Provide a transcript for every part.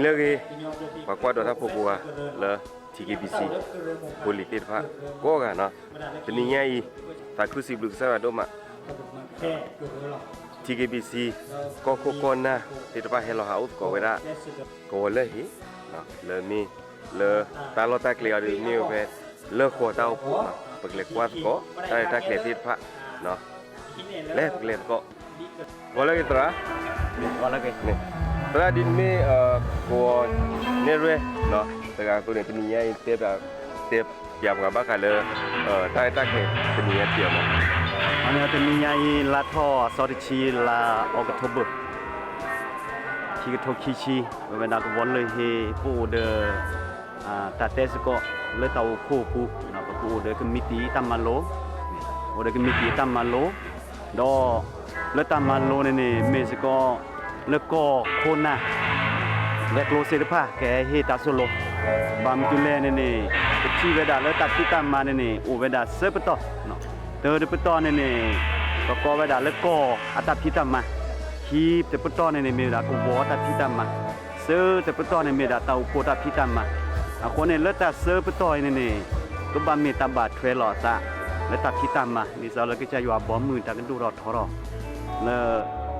ni lagi kwa kwa do ta pho ko le TKBC politik pha ko ga na tni nya yi ta krusi blue sa do ma TKBC ko ko ko na ti ta pa hello house ko we da ko le hi na le mi le ta lo ta clear di ni ve le ko ta o pu na pek le kwa ko ta ta clear ti pha na le pek le ko Boleh kita lah. Wala ke. Ni. Tra din mi uh, ko ne re no. Tega tu ni tni ya te ba te ya nga ba ka le uh, ta ta ke tni ya ti ma. อันนี้จะมีไงลาท่อสอดชีลาออกทบชีกทบชีชีเวลาก็วนเลยเฮปูเดออ่าต แล้วก็โคนนะและโลเซลพาแกเฮตาโซโลบามจุเลนี่นี่ชีเวดาแล้วตัดที่ตามมานี่นี่อูเวดาเซปตอเนาะเตอร์เปตอนี่นี่ก็ก็เวดาแล้วก็อัตัดที่ตามมาคีบเตปตอนี่นี่เมดากวอตัดที่ตามมาเซอเตปตอนี่เมดาตาโคตัดที่ตามมาอะคนนี่เลือดตัดเซปตอนี่นี่ก็บามเมตาบาดเทรลอซะแล้วตัดที่ตามมานี่เราเล้ก็จะอยู่บอมมือตากันดูรอทอรอแล้ว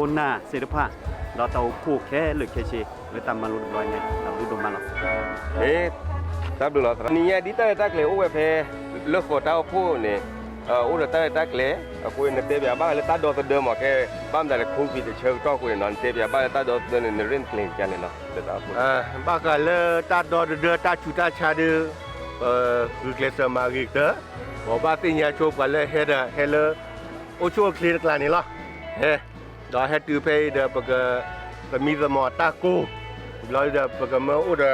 สกอตามาโลวันเป็นนักบอลเลยเฮเชื่อมือลาเลตามาโลดบลใหญ่ก็แกเราตับลือตาผู้หรือตาอุโกแกเราตับลือตาผู้หรือตาพิตามาเลยอยู่อาบอมมือเราไปซิบเลยบาเกอ่าฟิสโกคนนาเซรพาเราตาอุโกแค่เลยแค่เชเลยตามาโลดบลใหญ่เราดูดมาแล้ว Eh ta bu la tra. Ni ya di ta ta ke o we phe le ko ta o phu ni. Uh, o ta ta ke ko ne te bia ba le ta do ta de ma ke bam da le khu bi de cheu to ko non te bia ba ta do de ne rin clean kan ne no. De ta phu. อ่าบ้ากะเลตาดอเดอตาชูตาชาเดเอ่อคือเกลสมาริกเตอบอกว่าติญาโชบกะเลเฮดเฮเลโอโชคลีกลานี่ล่ะเฮดอเฮตูเพเดปะกะกะมีสมอตาโกลอยเดปะกะมอเดมาร์คเนาะเดเจลามืออ๋อกะเด da had to pay the burger the meat the more taco blood the burger more or the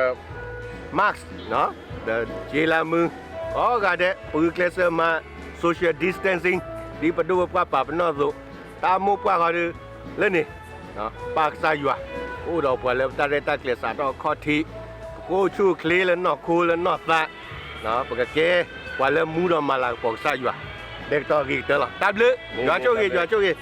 max no the jela mu all got that we class ma social distancing ဒီပဒုပပပနော်ဆိုတာမို့ပွားခါရလဲနေနော်ပါကစားယူအိုတော့ပွားလဲတာရတာကလစားတော့ခေါတိကိုချူကလေးလဲနော်ခိုးလဲနော်သတ်နော်ပကကဲပွားလဲမူတော့မလာပေါက်စားယူလက်တော်ကြီးတလားတပ်လေကြွားချိုးကြီးကြွားချိုးကြီး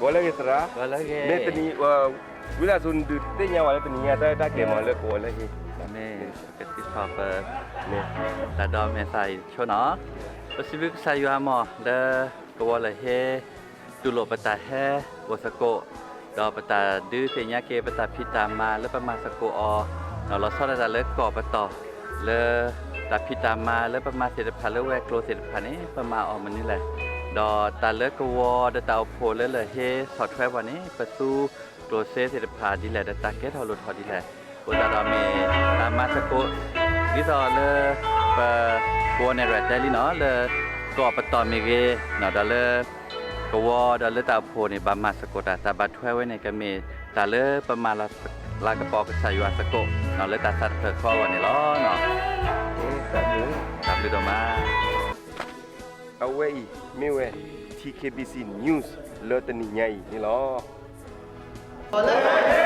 Bo le ke tra. Wala ke. Ne tni uh, wila sun du te nya wa le tni ya ta ta ke ma le ko le hi. นี่ก็ติดต่อไป Ni. ตาดอมเมใส่ชนอปสิบิกใส่ยูฮามอเดกวอลเฮตุโลปตาเฮวสโกดอปตาดื้อเสียเกปตาพิตามาแล้วประมาณสโกอเราเราชอบตาเลิกก่อปต่อเลตาพิตามาแล้วประมาณเศษพันแล้วแวกโลเศษพันนี่ประมาณออกมันนี่แหละ ดอตาเลือกวอดตาโพเลเลเฮสอดแคววันนี้ประตูโกลเซสเสดพาดีแหละตาเกตฮอลุทอดีแหละโอตาดอเมตามาสกุดิซอเลปะบัวในแรดได้ลีเนาะเลกอปตอมีเกเนาะดอเลกวอดอเลตาโพในบามาสกุตาตาบัดแควไว้ในกะเมตาเลประมาละลากระปอกใส่ยวาสกุเนาะเลตาสัตว์เถิดข้อวันนี้ล้อเนาะเอ๊ะแบบนี้ตามฤดูมา Away mi we TKBC News le tni nya yi ni lo. Olé